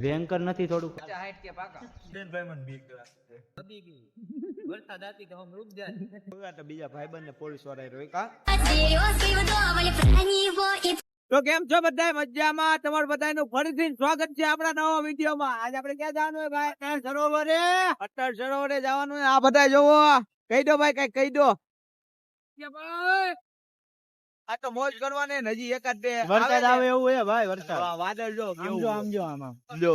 ભયંકર નથી થોડું હાઈટ કે પાકા. ભાઈ મને બીક લાગે હબીબી વરસાદ આતી તો હમ રૂક જાય. છે તો બીજા ભાઈબંધ ને પોલીસવાળા તો કેમ છો બધા મજામાં? તમારું બધાનું ફરીથી સ્વાગત છે આપણા નવા વિડીયોમાં. આજે આપણે ક્યાં જવાનું હોય ભાઈ? અટલ સરોવરે. અટલ સરોવરે જવાનું હોય. આ બધા જોવો. કહી દો ભાઈ કઈ કહી દો. ભાઈ આ તો મોજ કરવાની ને હજી એકાદ બે વરસાદ આવે એવું હે ભાઈ વરસાદ. વાદળ જો કેવું જો આમ જો આમ આમ. જો.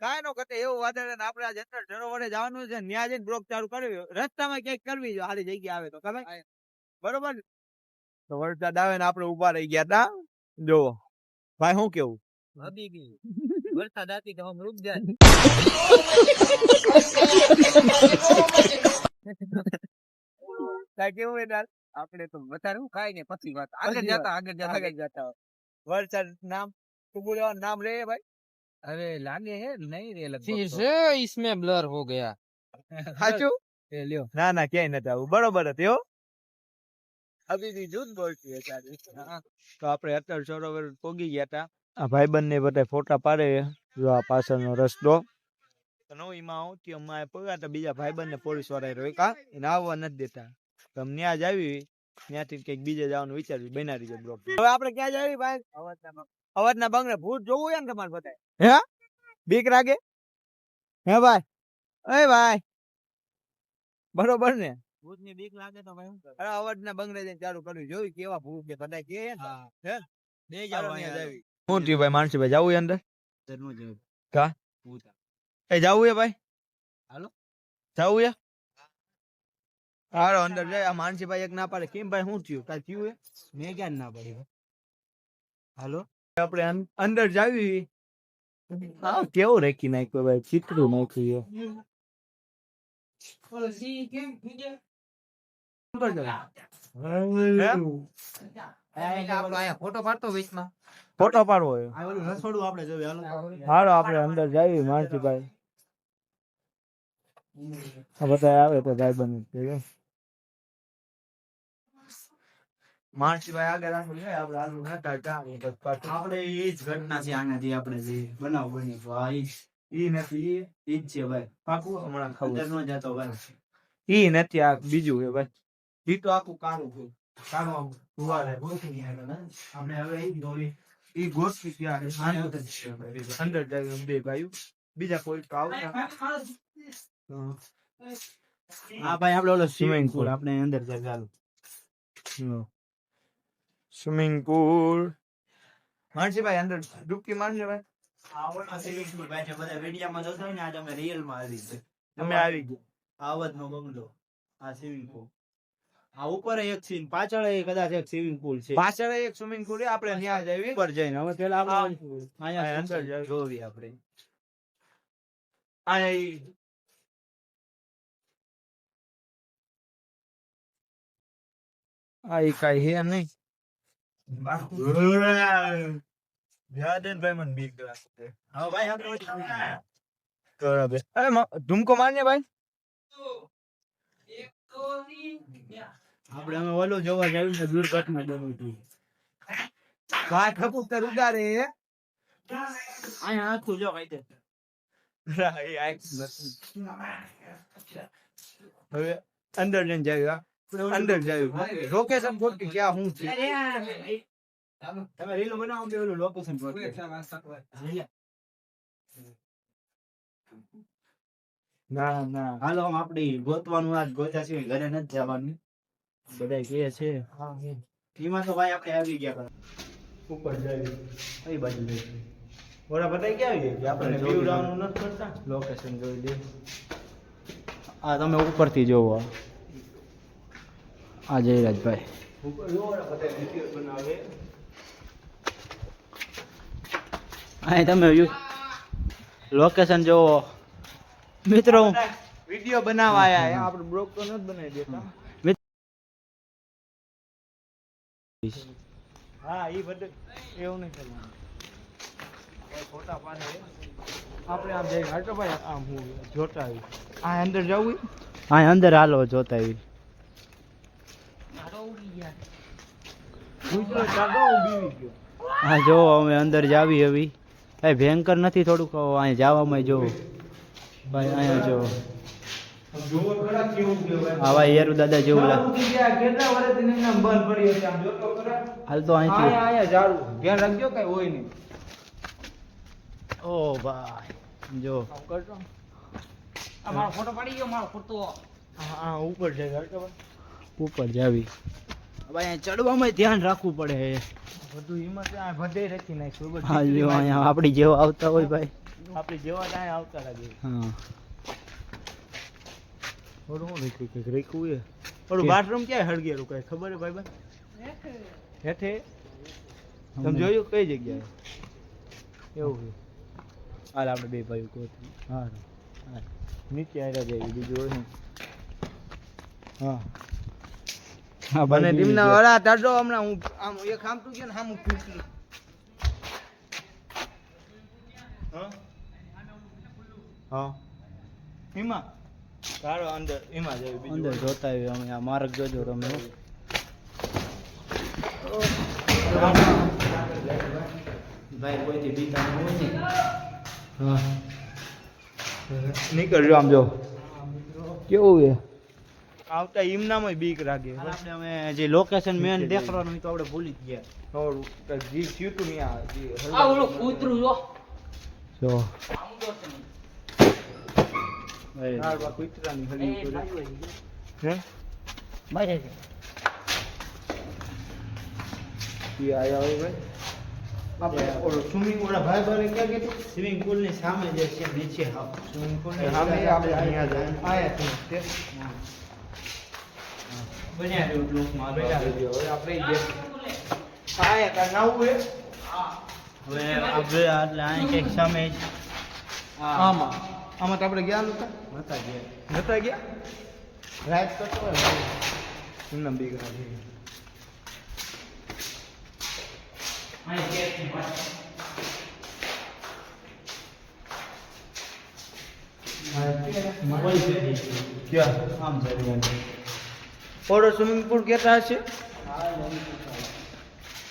કાંઈ નો કતે એવું વાદળ ને આપણે આ અટલ સરોવરે જવાનું છે ન્યા જઈને બ્લોક ચાલુ કરવી રસ્તામાં ક્યાંક કરવી જો સારી જગ્યા આવે તો ખબર? બરોબર? તો વરસાદ આવે ને આપણે ઊભા રહી ગયા તા. જો. ભાઈ શું કેવું? હબીબી વરસાદ આતી તો હમ રૂક જાય. કાંઈ કેવું એના આપણે તો વધારે હું ખાઈ ને પછી વાત આગળ પછી જતા આગળ જતા આગળ જતા હોય. વરસાદ નામ ટૂંકું લેવાનું નામ રે ભાઈ અરે લાગે હે નહીં રે फिर લગભગ से इसमें ब्लर हो गया સાચું એ લ્યો ના ના ક્યાંય નથી આવું બરોબર હતી હો અભી જૂથ બોલતી હતી તો આપણે અટલ સરોવર પોગી ગયા તા આ ભાઈબંધ ને બધા ફોટા પાડે જો આ પાછળનો રસ્તો નવીમાં હું ત્યાં અમારે પગા તો બીજા ભાઈબંધ ને પોલીસ વાળા રોક્યા એને આવવા નથી દેતા તો અમે ત્યાં જ આવી. ત્યાંથી કંઈક બીજે જવાનું વિચાર્યું બનાવી છે બ્લોક હવે આપણે ક્યાં જાવી ભાઈ? અવાજના બંગલે ભૂત જોવું હોય ને તમારે બધા હે? બીક લાગે? હે ભાઈ? એ ભાઈ! બરોબર ને? ભૂતની બીક લાગે તો ભાઈ શું કરે? અરે અવાજના બંગલે જઈને ચાલુ કર્યું. જોયું કેવા ભૂત કે બધા કે હે? બે જાવ. શું થયું ભાઈ? માનસીભાઈ જવું અંદર? કા? એ જવું હે ભાઈ? હાલો. જવું હે હાલો અંદર જાય. આ માનસીભાઈ એક ના પાડે. કેમ ભાઈ શું થયું? કાલ થયું મેં ક્યાં ના પાડી હાલો? આપણે અંદર જાવી. હા કેવું રાખી નાખ્યું ભાઈ? ચિત્રું નાખ્યું? ફોટો પાડતો વીસમાં ફોટો પાડવો હે આ ઓલું રસોડું આપણે જોઈએ હાલો. હાલો આપણે અંદર જાવી માનસીભાઈ. બધા આવે તો ભાઈ બની માનસીભાઈ આગળ આપણે નતા આપણે એ જ ઘટના છે આનાથી આપણે જે બનાવ બની ભાઈ ઈ નથી ઈ ઈ જ છે ભાઈ. પાકું હમણાં ખાવું નો જતો ભાઈ. ઈ નથી આ બીજું છે ભાઈ. ઈ તો આખું કાળું છે. કાનો આમ ગોઠવી ગયા આપણે હવે ઈ દોરી ઈ ગોઠવી ત્યાં છે. આનું જ છે ભાઈ. અંદર જાય બે ભાઈ બીજા કોઈ તો આવતા આ ભાઈ આપણે ઓલો સ્વિમિંગ. પુલ આપણે અંદર જાય ચાલો સ્વિમિંગ પુલ માનસીભાઈ અંદર ડૂબકી મારજો ભાઈ. આ ઓલો સ્વિમિંગ પુલ ભાઈ જે બધા વિડીયામાં જોતા ને આજે અમે રિયલમાં આવી છે. અમે આવી ગયા. આવત નો બંગલો આ સ્વિમિંગ પુલ આ ઉપર એક સીન પાછળ એ કદાચ એક સ્વિમિંગ પુલ છે. પાછળ એક સ્વિમિંગ પુલ આપણે ત્યાં જઈએ. ઉપર જઈને હવે પેલા આપણે અહીંયા અંદર. જોવી આપણે. આ આ કઈ હે નહીં. ધૂમકો મારને ભાઈ આપણે અમે ઓલો જોવા જાવ્યું છે દુર્ઘટના બની હતી કા કબૂતર ઉડાડે હે અહીંયા આખું જો કઈ દે ના, એ આ હવે અંદર જઈને જાયું. અંદર જાયું લોકેશન ખોટી ક્યાં હું છે? તમે રીલો બનાવો કે? ઓલું લોકેશન ના ના. હાલો આપડી ગોતવાનું આજ ગોત્યા છે ઘરે નથી જવાનું. બધા કે છે. એમાં. તો ભાઈ આપણે આવી ગયા ઉપર જાય કઈ બાજુ જઈશું? ઓરા બતાઈ ક્યાં આવી ગયા? આપણે વ્યૂ ડાઉન નથી કરતા? લોકેશન જોઈ દે. આ તમે ઉપરથી જોવો. આ જયરાજભાઈ ઉપર જો ઓલા બધાય video બનાવે અહીં તમે લોકેશન જોવો મિત્રો વિડિયો બનાવવા આયા હે આપણે બ્લોગ તો નથી બનાવી દેતા હા ઈ બધું એવું નહીં કરવાનું કોઈ ફોટા પાડે હે. આપણે આમ જઈ હાટો ભાઈ આમ હું જોતા આવી આ અંદર જવું અહીં અંદર હાલો જોતા એવી હું જો અમે અંદર જાવી હવે. ભાઈ ભયંકર નથી થોડુંક અહીંયા જવામાં જો ભાઈ અહીંયા જો જોવો દાદા જેવું લાગે. હાલ તો અહીંથી. ધ્યાન રાખજો કઈ હોય નહીં. ઓ ભાઈ જો. આ મારો ફોટો પડી ગયો મારો ફોટો. હા ઉપર છે ઉપર જાવી ભાઈ અહીંયા ચડવામાં ધ્યાન રાખવું પડે. બધું હિંમત આ બધે રાખી નાખ્યું બધું હા જો અહીંયા આપણી જેવા આવતા હોય ભાઈ. આપણી જેવા ત્યાં આવતા લાગે. હા. થોડું હું નીકળી કંઈક રેખવું એ? થોડું બાથરૂમ ક્યાંય હળગેલું કઈ? ખબર હે ભાઈ હેઠે? તમે જોયું કઈ જગ્યાએ? એવું છે. હાલ આપણે બે ભાઈ કહો હા હા નીચે આવ્યા જાય બીજું હોય ને હા હા. મને ટીમના વાળા તાડો હમણાં હું આમ એક આમ તું ગયો ને આમ હા હા? એમાં તારો અંદર એમાં જાય બીજું અંદર જોતા આવીએ અમે આ માર્ગ જોજો તમે. ભાઈ કોઈથી બીતા ન હોય ને. હા. નીકળજો આમ જો. કેવું છે? આવતા ઈમનામાં બીક લાગે. હાલ આપણે અમે જે લોકેશન મેન દેખાડવાનું હોય તો આપણે ભૂલી જ ગયા. થોડું કંઈક જી થયું નહીં આ જી આ ઓલું કૂતરું જો. જો. ભાઈ નાળવા કૂતરાની હળી કરે. હે? ભાઈ ઈ આયા હોય ભાઈ. આપણે ઓલો સ્વિમિંગ ઓલા ભાઈ બારે ક્યાં ગયું સ્વિમિંગ પુલની સામે જે છે નીચે. હાવ સ્વિમિંગ પુલ ને સામે આપણે અહીંયા જાય આયા છે તે બન્યા રહ્યું બ્લોકમાં હવે આપણે તા નાવું હવે આપણે એટલે અહીં કંઈક સામે આમાં. આમાં તો આપણે ગયા નતા? નતા ગયા. નતા ગયા? એમને બીક લાગે ક્યાં? આમ જાય ઓરો સ્વિમિંગ પુલ કેટલા હશે?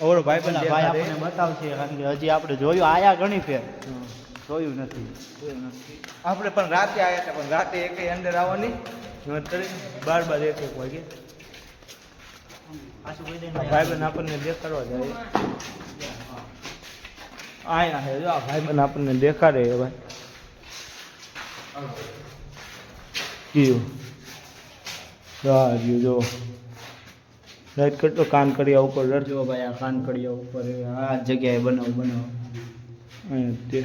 ઓરો ભાઈ પણ પેલા ભાઈ આપણને બતાવશે કારણ કે હજી આપણે જોયું આયા ઘણી ફેર. જોયું નથી. આપણે પણ રાતે આવ્યા હતા પણ રાતે એક અંદર આવવાની બાર બાર એક એક વાગે. ભાઈ બહેન આપણને દેખાડવા જાય. આયા હે જો આ ભાઈ બહેન આપણને દેખાડે ભાઈ. કયું રહ્યું જો રાઈટ કરતો કાન કર્યા ઉપર રડજો ભાઈ આ કાનકડિયા ઉપર આ જગ્યાએ બનાવ બનાવ. અહીંયા તે.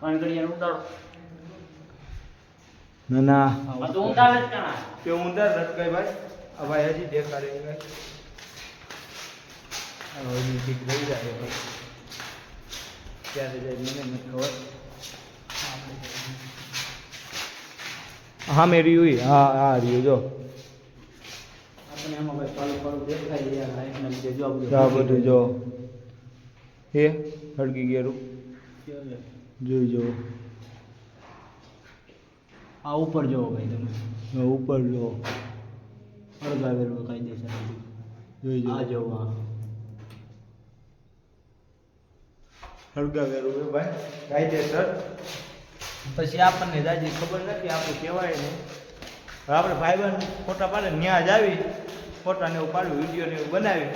કાનકડિયા ઉતારો. ના ના. આ તો ઉતારે જ કાણા તે ઊંધા રટકાય ભાઈ. આ ભાઈ હજી દેખાડે ભાઈ આ હજી ઠીક રહી જાય ભાઈ. ક્યારે જાય મને નથી ખબર. હા મેં રહ્યું હા હા રહ્યું જો. આપણે એમાં ભાઈ પાલું પાલું દેખાય લીધે આ બધું જો એ હળગી ગયેલું જોઈ જો. આ ઉપર જો ભાઈ તમે. ઉપર જો. હળગાવેલું કાયદેસર જોઈ જો. આ જો આ. હળગાવેલું હે ભાઈ. કાયદેસર પછી આપણને જાજી ખબર નથી આપણે કહેવાય ને આપણે ભાઈબંધ ફોટા પાડે ત્યાં જ આવી ફોટા ને એવું પાડ્યું વીડિયો ને એવું બનાવી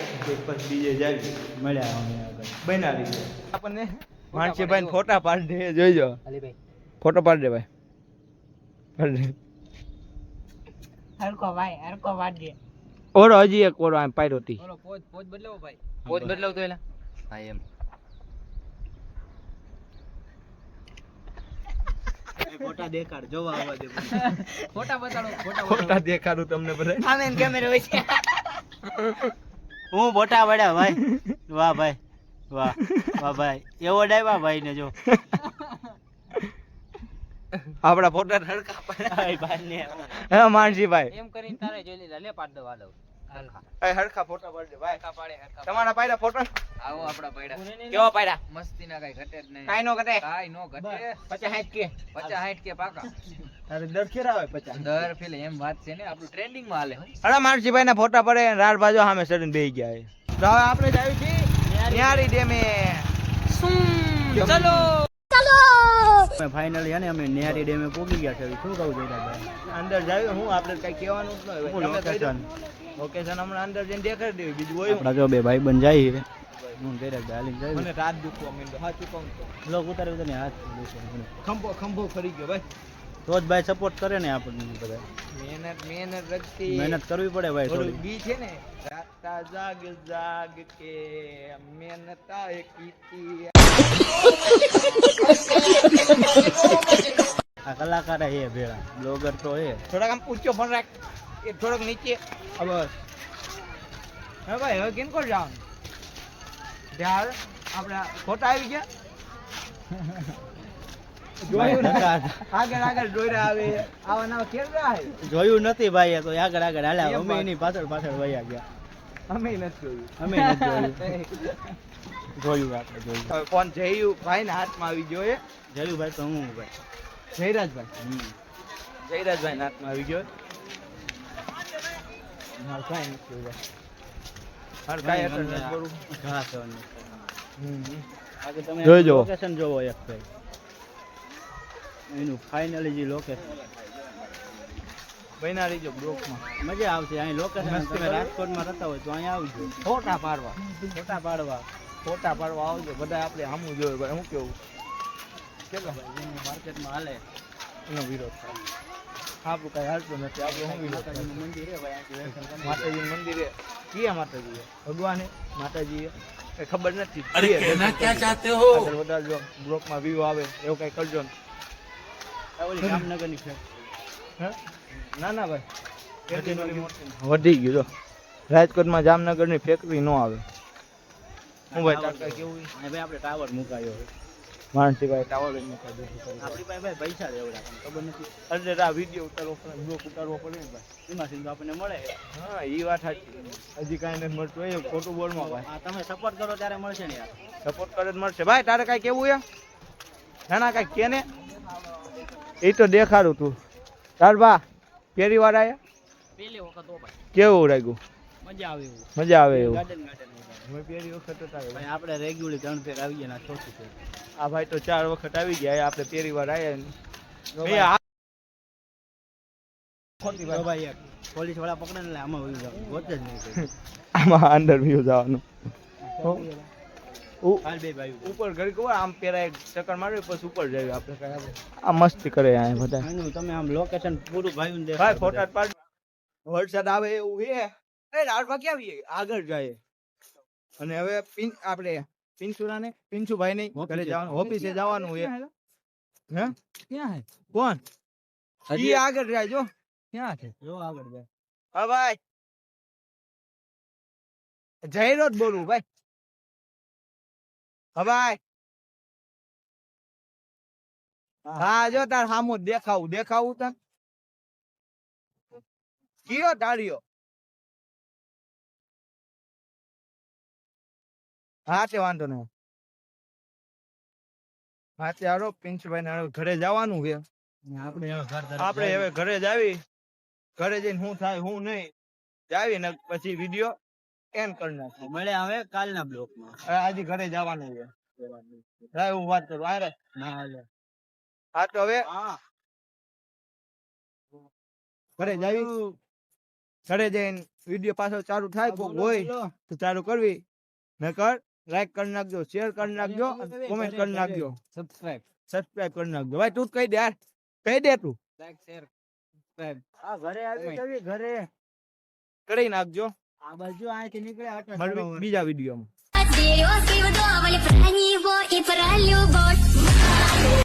પછી બીજે જાવી મળ્યા અમે આગળ. બનાવી આપણને માણસી ભાઈ ફોટા પાડી દે જોઈજો. ફોટો પાડી દે ભાઈ. પાડી હરકો ભાઈ હરકો વાડજે ઓરો હજી એક ઓરો આમ પાડ્યો હતી પોજ પોજ બદલાવો ભાઈ. પોજ બદલાવ તો એલા. હા એમ. ફોટા દેખાડ જોવા આવવા દે ફોટા બતાડો ફોટા ફોટા દેખાડું તમને બધા. આમે કેમેરો હોય છે. હું ફોટા પડ્યા ભાઈ. વાહ ભાઈ. વાહ વાહ ભાઈ. એવો ડાયવા ભાઈ ને જો. આપડા ફોટા હડકા ભાઈ ભાઈ ને હે માનસીભાઈ. એમ કરીને તારે જોઈ લીધા. લે પાડ દો વાલો હરખા ફોટા પાડી ભાઈ. હરખા પાડે હરખા તમારા પાયડા ફોટા? આવો આપડા પાયડા. કેવા પાયડા? મસ્તી ના કઈ ઘટે જ નહીં. કાઈ નો ઘટે. કાઈ નો ઘટે. પચાસ સાઠ કે. પચાસ સાઠ કે પાકા. તારે દર ખેરા આવે પચાસ. દર ફેલે એમ વાત છે ને આપણું ટ્રેન્ડિંગમાં હાલે. અરે માનસીભાઈ ના ફોટા પડે રાડ બાજુ સામે સડન બેહી ગયા છે. તો હવે આપણે જ આવી છીએ. ન્યારી. ડેમે. અમે ફાઇનલી અને અમે નેહારી ડેમે પહોંચી ગયા છે. શું કહું જયરાજભાઈ અંદર જાય હું આપણે કઈ કહેવાનું જ ન હોય. લોકેશન લોકેશન હમણાં અંદર જઈને દેખાડી દેવી બીજું હોય આપણા જો બે ભાઈ બન જાય છે. હું જયરાજભાઈ હાલીને જાય મને રાત દુખવા માંડ્યો. સાચું કહું તો લોક ઉતારે તો ને હાથ ખંભો ખંભો ફરી ગયો ભાઈ. તો જ ભાઈ સપોર્ટ કરે ને આપણને બધા. મહેનત મહેનત રખતી. મહેનત કરવી પડે ભાઈ થોડી. ગીત છે ને. રાતા જાગ જાગ કે મહેનત આ કીતી આ કલાકાર એ ભેળા. બ્લોગર તો એ થોડાક આમ ઊંચો ફોન રાખ. એ થોડોક નીચે. બસ. હા ભાઈ હવે કેમ કોણ જાવ ધ્યાન આપણા ફોટા આવી ગયા? જોયું નથી ભાઈ તો આગળ આગળ હાલ્યા. અમે એની પાછળ પાછળ વયા ગયા. અમે નથી જોયું. અમે નથી જોયું. જોયું આપણે જોયું. હવે કોણ? જયું ભાઈ ને હાથમાં આવી ગયો એ? જોયું ભાઈ તો હું ભાઈ જયરાજભાઈ. જયરાજભાઈ ના હાથમાં આવી ગયો નથી તમે જોઈજો. લોકેશન જોવો એક ભાઈ એનું ફાઇનલી જે લોકેશન બન્યા રહીજો બ્લોકમાં. મજા આવશે. અહીં લોકેશન તમે રાજકોટમાં રહેતા હોય તો અહીંયા આવજો. ફોટા પાડવા. ફોટા પાડવા. ફોટા પાડવા આવજો બધા આપણે સામું જોયું ભાઈ હું કેવું? કેટલા માર્કેટમાં હાલે. એનો વિરોધ થાય. આપણું કાંઈ હાલતું નથી આપણું શું વિરોધ થાય? માતાજીનું મંદિર મંદિરે કયા માતાજી ભગવાને? માતાજી એ ખબર નથી. આગળ વધારજો બ્લોકમાં વ્યૂ આવે એવું કઈ કરજો ને. ઓલી જામનગરની છે હે? ના ના ભાઈ. વધી ગયું જો. રાજકોટમાં જામનગરની ફેક્ટરી ન આવે. હું ભાઈ તાર કેવું ભાઈ આપણે ટાવર મુકાયો છે. માનસી ભાઈ ટાવર મૂકાઈ દે આપણી પાસે ભાઈ પૈસા દેવડા ખબર નથી. અરે આ વીડિયો ઉતારવો પડે બ્લોક ઉતારવો પડે ને ભાઈ. એમાં સિંધુ આપણને મળે. હા એ વાત સાચી. હજી કાંઈ નથી મળતું. એ ખોટું બોલમાં ભાઈ. તમે સપોર્ટ કરો ત્યારે મળશે ને યાર. સપોર્ટ કરે જ મળશે. ભાઈ તારે કાંઈ કેવું એ ના ના કાંઈ કે ને? એ તો દેખાડું તું. તાર બા કેરી વાર આયા? પહેલી વખત કેવું લાગ્યું મજા આવે એવું. મજા આવે એવું. ગાર્ડન ગાર્ડન પહેલી વખત જ આવ્યો ભાઈ આપણે રેગ્યુલર ત્રણ ફેર આવી ગયા ચોથી ફેર. આ ભાઈ તો ચાર વખત આવી ગયા આપણે પહેલી વાર આવ્યા ને. જો એ આ ખોટી જો વાત. ભાઈ એક પોલીસવાળા પકડે ને આમાં વયું જાવ ગોતે જ નહીં આમાં અંદર વ્યૂ જવાનું. હો. ઉ- હાલ બે ભાઈ ઉપર ઘડી કહો આમ પેલા એક ચક્કર માર્યો પછી ઉપર જઈએ આપણે કાંઈ આ મસ્તી કરે આ બધા. તમે આમ લોકેશન પૂરું ભાઈ ભાઈ ફોટા પાડ. વરસાદ આવે એવું છે એ આવીએ. આગળ જાય અને હવે પિન આપણે પિન્સુરા ને પિન્સુભાઈ ને ઘરે જવાનું ઓફિસે જવાનું છે હે? ક્યાં હે કોણ? હજી આગળ જાય જો. ક્યાં છે? જો આગળ જાય. હા ભાઈ. જયરો જ બોલું ભાઈ. હા ભાઈ. હા. જો તાર સામો દેખાવું દેખાવું તને. કયો તાળીઓ હા તે વાંધો નહીં. હા તે આરો પિંચભાઈ ને ઘરે જવાનું છે. આપણે હવે ઘર આપણે હવે ઘરે જાવી ઘરે જઈને શું થાય હું નહીં. જાવી ને પછી વીડિયો એન્ડ કરી નાખો મળે હવે કાલના બ્લોકમાં. આજે ઘરે જવાનું છે. લાય હું વાત કરું. આ ના હાલે. હા તો હવે હા. ઘરે જાવી ઘરે જઈને વીડિયો પાછો ચાલુ થાય કોક હોય તો ચાલુ કરવી. નકર લાઈક કરી નાખજો શેર કરી નાખજો કોમેન્ટ કરી નાખજો સબસ્ક્રાઇબ સબસ્ક્રાઇબ કરી નાખજો ભાઈ તું જ કહી દે યાર કહી દે તું લાઈક શેર સબસ્ક્રાઇબ આ ઘરે આવી જવી ઘરે કરી નાખજો આ બાજુ અહીંથી નીકળે આટલા મળવી બીજા વિડીયોમાં Deus que mudou, olha pra него e pra любовь.